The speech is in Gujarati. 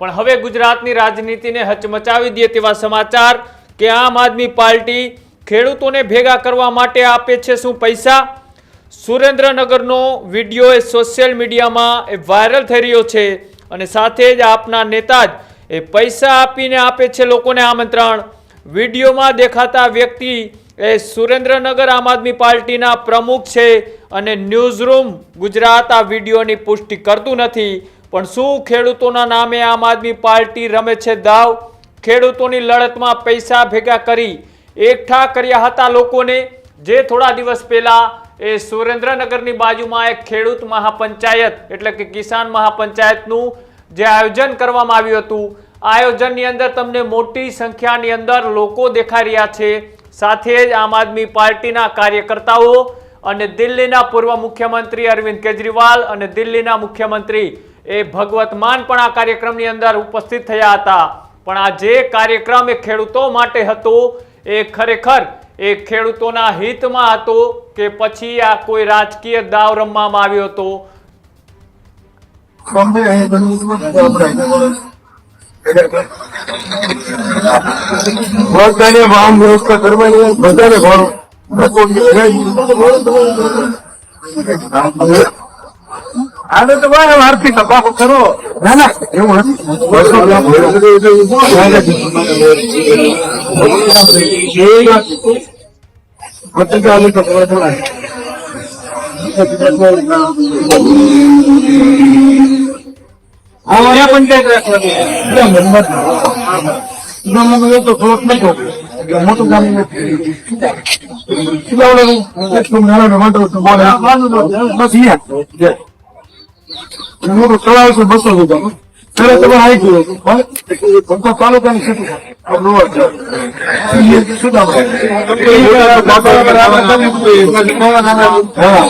પણ હવે ગુજરાતની રાજનીતિને હચમચાવી દે તેવા સમાચાર કે આમ આદમી પાર્ટી ખેડૂતોને ભેગા કરવા માટે આપે છે શું પૈસા? સુરેન્દ્રનગરનો વીડિયો એ સોશિયલ મીડિયામાં એ વાયરલ થઈ રહ્યો છે અને સાથે જ આપના નેતા જ એ પૈસા આપીને આપે છે લોકોને આમંત્રણ. વિડીયોમાં દેખાતા વ્યક્તિ એ સુરેન્દ્રનગર આમ આદમી પાર્ટીના પ્રમુખ છે અને ન્યૂઝરૂમ ગુજરાત આ વિડીયોની પુષ્ટિ કરતું નથી. પણ શું ખેડૂતોના નામે આમ આદમી પાર્ટી રમે છે દાવ? ખેડૂતોની લડતમાં પૈસા ભેગા કરી એકઠા કર્યા હતા લોકોને. જે થોડા દિવસ પહેલા એ સુરેન્દ્રનગરની બાજુમાં એક ખેડૂત મહાપંચાયત, એટલે કે કિસાન મહાપંચાયતનું જે આયોજન કરવામાં આવ્યું હતું, આયોજનની અંદર તમને મોટી સંખ્યાની અંદર લોકો દેખાઈ રહ્યા છે. સાથે જ આમ આદમી પાર્ટીના કાર્યકર્તાઓ અને દિલ્હીના પૂર્વ મુખ્યમંત્રી અરવિંદ કેજરીવાલ અને દિલ્હીના મુખ્યમંત્રી એ ભગવત માન પણ આ કાર્યક્રમની અંદર ઉપસ્થિત થયા હતા. પણ આ જે કાર્યક્રમ એ ખેડૂતો માટે હતો, એ ખરેખર એ ખેડૂતોના હિતમાં હતો કે પછી આ કોઈ રાજકીય દાવ રમવામાં આવ્યો હતો? બધાને આને તો ભાઈ આરતી તપાસો કરો ના ના એવું મોટું ગામ નથી. તો બોલે બસ રૂપિયા ત્યારે તમે આવી ગયો ભમતા તાલુકાની સ્થિતિ શું નામ હા.